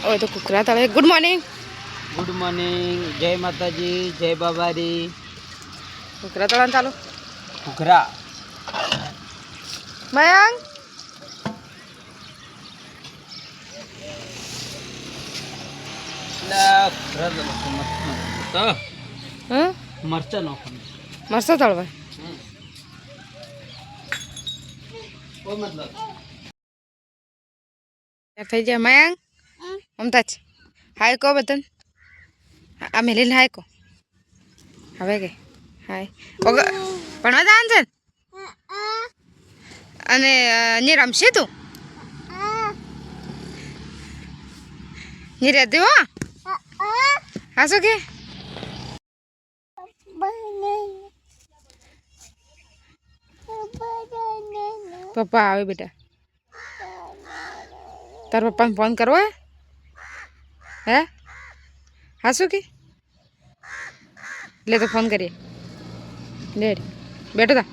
હવે તો કુકરા તળે ગુડ મોર્નિંગ ગુડ મોર્નિંગ જય માતાજી જય બાબારી કુકરા તળવાનું ચાલુ ઘૂઘરા મયંક તો હમ મરચા નાખવાનું મરસો તળવા કોઈ મતલબ તૈયાર થઈ જાય મયંક મમતાજ હાય કહો બધાને. આ મેલીને હાય કહો. હવે કે? હાય. ભણવા જવાનું છે અને ની રમશે તું? ની રહેતી હો? હા, શું કે? પપ્પા આવે બેટા. તાર પપ્પાને ફોન કરવો હે? હે? હા શું કે? લે તો ફોન કરીએ. લે. બેઠો તા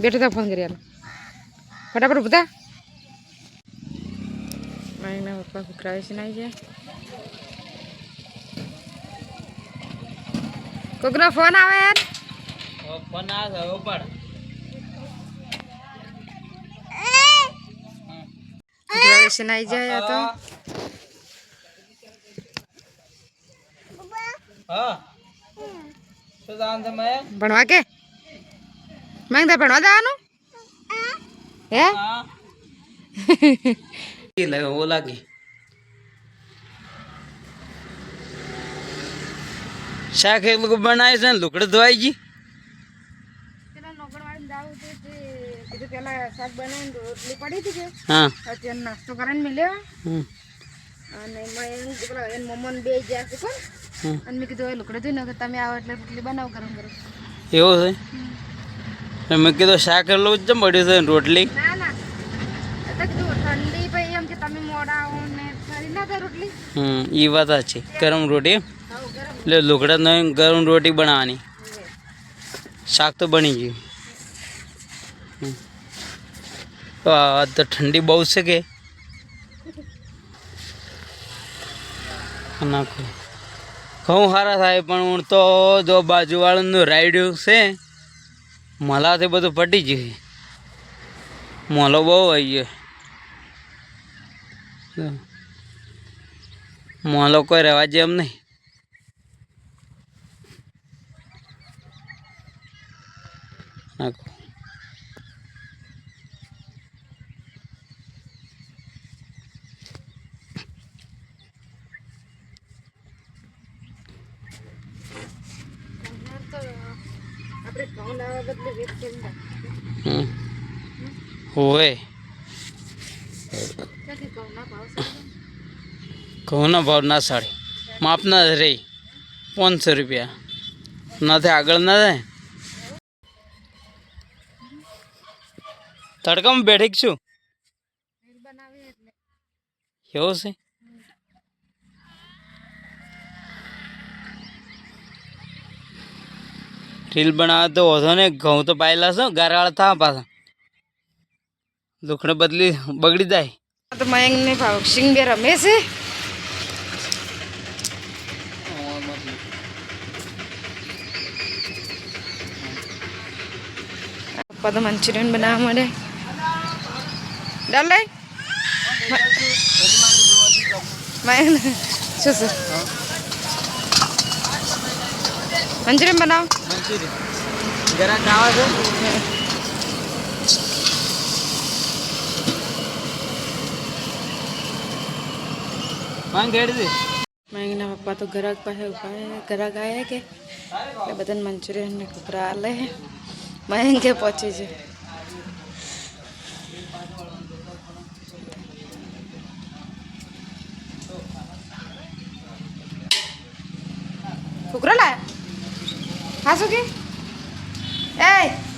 બેઠો તા ફોન કરીએ ફટાફટ બધા મારીના પપ્પા કુકરા વેચીને આવી જાય કોકનો ફોન આવે યાર? ફોન આવે હવે ઉપાડ જાય તો. હા. શું જવાનું છે મયંક? ભણવા કે? માંગતા ભણવા જવાનું? હે? હા. ઓ લાગી. શાક એ લોકો બનાવે છે ને લુકડે ધોવાઈ ગઈ. હા. નાસ્તો કરીને મળ્યો અને એમાં એમ પેલા એને મમ્માને બે ગયા છે કોણ. અને મેં કીધું લુકડે જોઈ ને તમે આવો એટલે રોટલી બનાવો ગરમ ગરમ. એવું છે? મેં કીધું શાક એટલું જ પડ્યું છે રોટલી? ના ના. એ ઠંડી ભાઈ એમ કે તમે મોડા આવો ને ઠરી ના થાય રોટલી. હમ એ વાત છે ગરમ રોટી? એટલે લુકડા નો ગરમ રોટી બનાવવાની. શાક તો બની ગયું. તો તો ઠંડી બહુ છે કે? નાખો ઘઉં સારા થાય, પણ હું તો જો બાજુવાળાનું રાયડું છે મલાથી બધું પટી ગયું મોલો બહુ આવી ગયો. મોલો કોઈ રહેવા જેમ નહીં. નાખો આપણે ઘઉં લાવવા બદલે વેચ કેમ હમ. હોય ઘઉંના ભાવ ના સાડે. માપના રહી પાંચસો રૂપિયા. નાથી આગળ ના જાય તડકામાં બેઠી છું એવું છે? રીલ બનાવે તો ઓછો ને ઘઉં તો પાયેલા છો ગારાળ થા પાછા. લુકડે બદલી બગડી જાય. તો મયંક ને ભાવ સિંગે રમે છે. પપ્પા તો મંચુરિયન બનાવવા માંડે. ડાલ મયંક શું શું મંચુરિયન બનાવ જરા ખાવા છે માંગ ઘેડ દે મયંકના પપ્પા તો ઘરાક પાસે ઊભા હે ઘરાક આવ્યા કે એટલે બધાને મંચુરિયન ને કુકરા આલે હે મયંકે પહોંચી